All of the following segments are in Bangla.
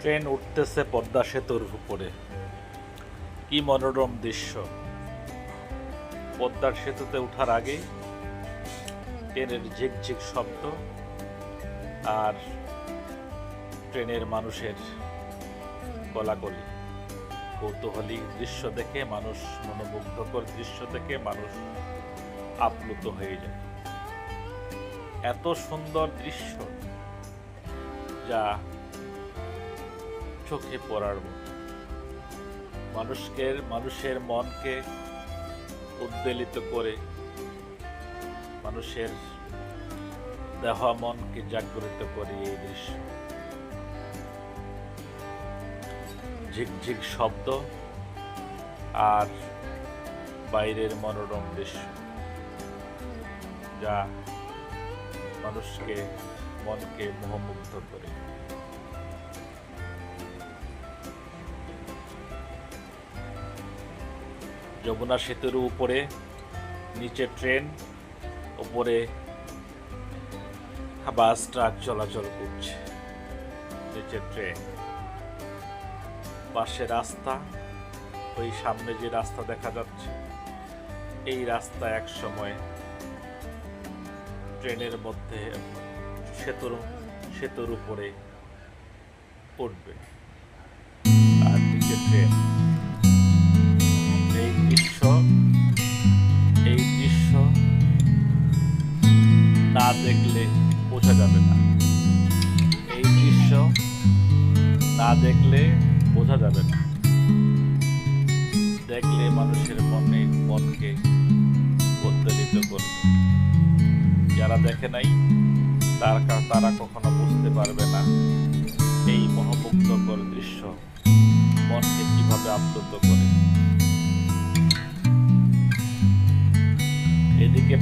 ট্রেন উঠতেছে পদ্মা সেতুর উপরে। কি মনোরম দৃশ্য। পদ্মার সেতুতে ওঠার আগে ট্রেনের ঝিকঝিক শব্দ আর ট্রেনের মানুষের গলাগলি কৌতূহলী দৃশ্য দেখে মানুষ, মনোমুগ্ধকর দৃশ্য দেখে মানুষ আপ্লুত হয়ে যায়। এত সুন্দর দৃশ্য যা চোখে পড়ার মতো। মানুষকে, মানুষের মনকে উদ্বেলিত করে মানুষের দেহ মনকে জাগ্রত করে এই দৃশ্য। ঝিকঝিক শব্দ আর বাইরের মনোরম দৃশ্য, যা মানুষকে, মনকে মোহমুগ্ধ করে। যমুনা সেতুর উপরে, নিচে ট্রেন উপরে বাস, ট্রাক চলাচল করছে। নিচে ট্রেন। পাশে রাস্তা, ওই সামনে যে রাস্তা দেখা যাচ্ছে, এই রাস্তা এক সময় ট্রেনের মধ্যে সেতুর সেতুর উপরে উঠবে আর নিচে ট্রেন। এই দৃশ্য এই দৃশ্য না দেখলে বোঝা যাবে না। এই দৃশ্য না দেখলে বোঝা যাবে না। দেখলে মানুষের মনে মনকে উদ্বেলিত করবে। যারা দেখে নাই, তার তারা কখনো বুঝতে পারবে না এই মহামুগ্ধকর দৃশ্য মনকে কীভাবে আপ্লুত করে।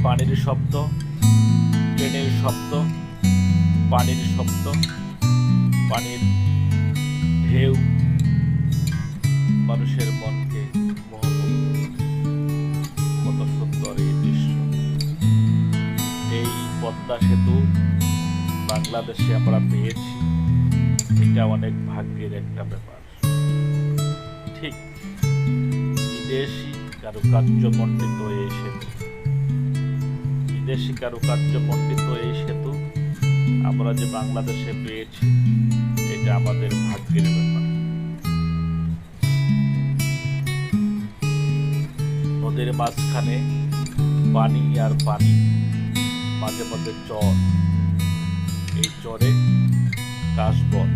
পানির শব্দ, ট্রেনের শব্দ, পানির শব্দ, পানির ঢেউ, মানুষের মনকে কত সুন্দর এই দৃশ্য। এই পদ্মা সেতু বাংলাদেশে আমরা পেয়েছি, এটা অনেক ভাগ্যের একটা ব্যাপার। ঠিক, বিদেশি কারুকার্য মণ্ডিত এই সেতু। বিদেশি কারুকার্য মণ্ডিত এই সেতু, আমরা যে বাংলাদেশে পেয়েছি, এটা আমাদের ভাগ্যের ব্যাপার। নদীর মাঝখানে পানি আর পানি, মাঝে মাঝে চর। এই চরে কাশবন।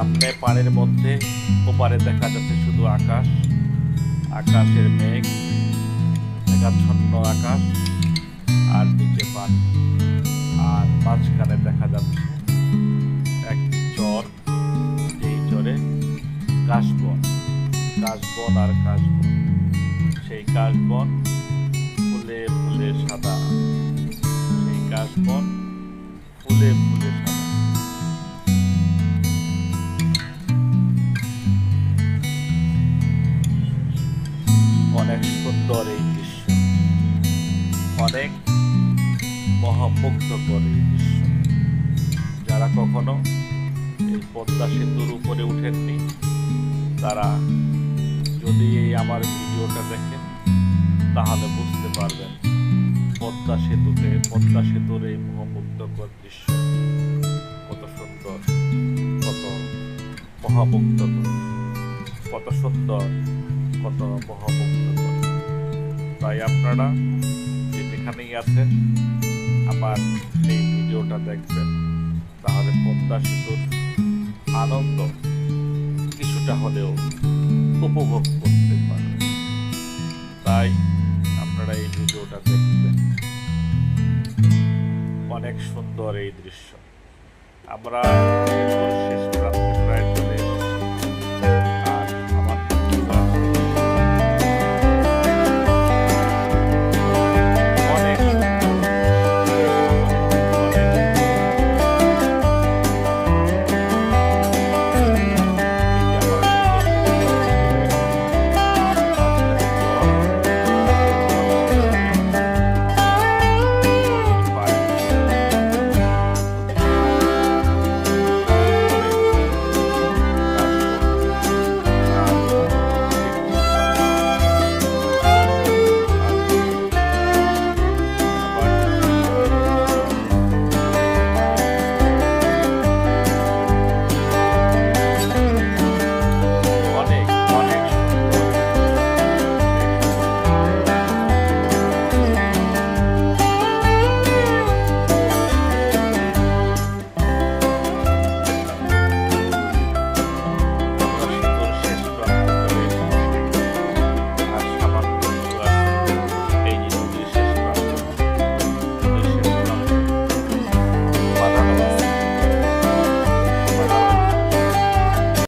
সামনে পানির মধ্যে, ওপারে দেখা যাচ্ছে শুধু আকাশ। আকাশের মেঘ, মেঘাচ্ছন্ন আকাশ, আর নিচে পানি আর মাঝখানে দেখা যাচ্ছে এক চর। যেই চরে কাশবন কাশবন আর কাশবন। সেই কাশবন ফুলে ফুলে সাদা। সেই কাশবন অনেক সুন্দর এই দৃশ্য। অনেক মহামুগ্ধকর এই দৃশ্য। যারা কখনো এই পদ্মা সেতুর উপরে উঠেননি, তারা যদি এই আমার ভিডিওটা দেখেন, তাহলে বুঝতে পারবেন পদ্মা সেতুতে, পদ্মা সেতুর এই মহামুগ্ধকর দৃশ্য কত সুন্দর, কত মহামুগ্ধকর, কত সুন্দর কত তাই আপনারা যে যেখানেই আছেন, আমার এই ভিডিওটা দেখবেন, তাহলে পদ্মা সেতুর আনন্দ কিছুটা হলেও উপভোগ করতে পারবেন। তাই আপনারা এই ভিডিওটা দেখবেন। অনেক সুন্দর এই দৃশ্য। আমরা